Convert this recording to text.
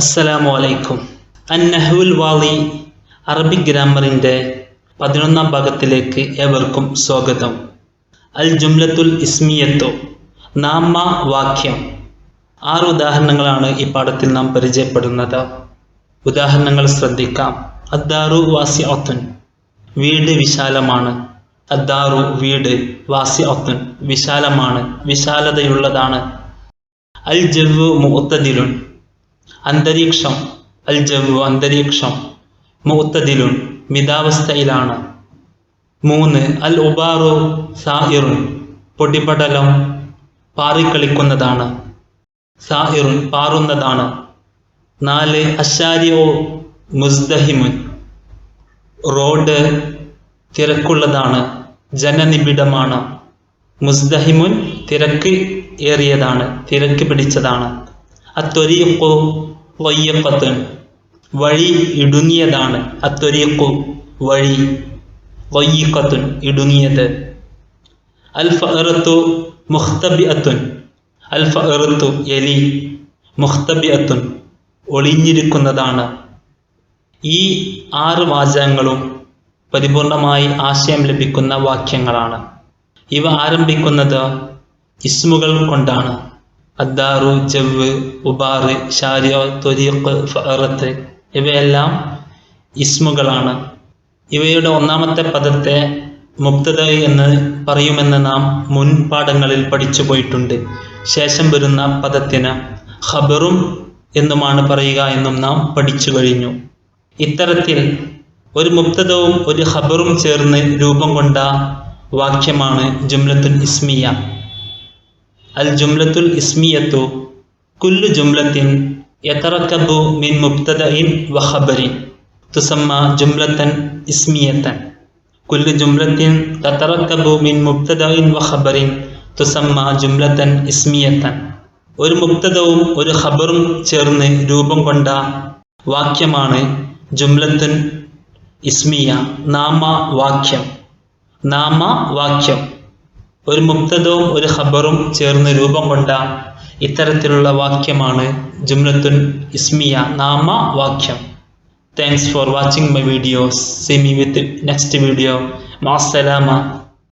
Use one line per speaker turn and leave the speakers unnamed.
അസ്സലാമു അലൈക്കും അന്നഹുൽ Valley Arabic ഗ്രാമറിന്റെ പതിനൊന്നാം ഭാഗത്തിലേക്ക് ഏവർക്കും സ്വാഗതം. അൽ ജുംലത്തുൽ ഇസ്മിയത്തോ നാമ വാക്യം. ആറ് ഉദാഹരണങ്ങളാണ് ഈ പാഠത്തിൽ നാം പരിചയപ്പെടുന്നത്. ഉദാഹരണങ്ങൾ ശ്രദ്ധിക്കാം. അദ്ദാറു വാസി ഒത്തുൻ വീട് വിശാലമാണ്. അദ്ദാറു വീട് വാസി ഒത്തുൻ വിശാലമാണ് വിശാലതയുള്ളതാണ്. അൽ ജവ്വു മുഅത്തദിലുൻ അന്തരീക്ഷം അൽ ജവ്വു അന്തരീക്ഷം മുഅത്തദിലുൻ മിതാവസ്ഥയിലാണ്. മൂന്ന് അൽ ഉബാറു സാഹിറുൻ പൊടിപടലം പാറിക്കളിക്കുന്നതാണ്. സായിറുൻ പാറുന്നതാണ്. നാല് അശാരിയോ മുസ്തഹിമുൻ റോഡ് തിരക്കുള്ളതാണ് ജനനിബിഡമാണ്. മുസ്തഹിമുൻ തിരക്ക് ഏറിയതാണ് തിരക്ക് പിടിച്ചതാണ്. അത്തൊരീഖു വയ്യക്കത്തുൻ വഴി ഇടുങ്ങിയതാണ് അത്തൊരിക്കു വഴി വയ്യക്കത്തുൻ ഇടുങ്ങിയത്. അൽ ഫറത്തു മുഖ്തബിഅത്തുൻ അൽ ഫറത്തു എലി മുഖ്തബിഅത്തുൻ ഒളിഞ്ഞിരിക്കുന്നതാണ്. ഈ ആറ് വാചകങ്ങളും പരിപൂർണമായി ആശയം ലഭിക്കുന്ന വാക്യങ്ങളാണ്. ഇവ ആരംഭിക്കുന്നത് ഇസ്മുകൾ കൊണ്ടാണ്. അദ്ദാറു ജവ് ഉബാറ് ഷാരിയോ ത്വരീഖ് ഫറത്ത് ഇവയെല്ലാം ഇസ്മുകളാണ്. ഇവയുടെ ഒന്നാമത്തെ പദത്തെ മുക്തത എന്ന് പറയുമെന്ന് നാം മുൻ പാഠങ്ങളിൽ പഠിച്ചു പോയിട്ടുണ്ട്. ശേഷം വരുന്ന പദത്തിന് ഖബറും എന്നുമാണ് പറയുക എന്നും നാം പഠിച്ചു കഴിഞ്ഞു. ഇത്തരത്തിൽ ഒരു മുക്തതവും ഒരു ഖബറും ചേർന്ന് രൂപം കൊണ്ട വാക്യമാണ് ജുംലത്തുൽ ഇസ്മിയ. അൽ ജുംലത്തുൽ ഇസ്മിയത്തു കുല്ലു ജുംലത്തിൻ യതറക്കബു മിൻ മുബ്തദഇൻ വ ഖബറിൻ തുസമ്മ ജുംലത്തൻ ഇസ്മിയത്തൻ കുല്ലു ജുംലത്തിൻ തതറക്കബു മിൻ മുബ്തദഇൻ വ ഖബറിൻ തുസമ്മ ജുംലത്തൻ ഇസ്മിയത്തൻ ഒരു മുബ്തദവും ഒരു ഖബറും ചേർന്ന് രൂപം കൊണ്ട വാക്യമാണ് ജുംലത്തുൻ ഇസ്മിയ നാമ വാക്യം. നാമ വാക്യം. ഒരു മുക്തതവും ഒരു ഖബറും ചേർന്ന് രൂപം കൊണ്ട ഇത്തരത്തിലുള്ള വാക്യമാണ് ജുംലത്തുൻ ഇസ്മിയ നാമ വാക്യം. Thanks for watching my videos see me with next video മാസലാമ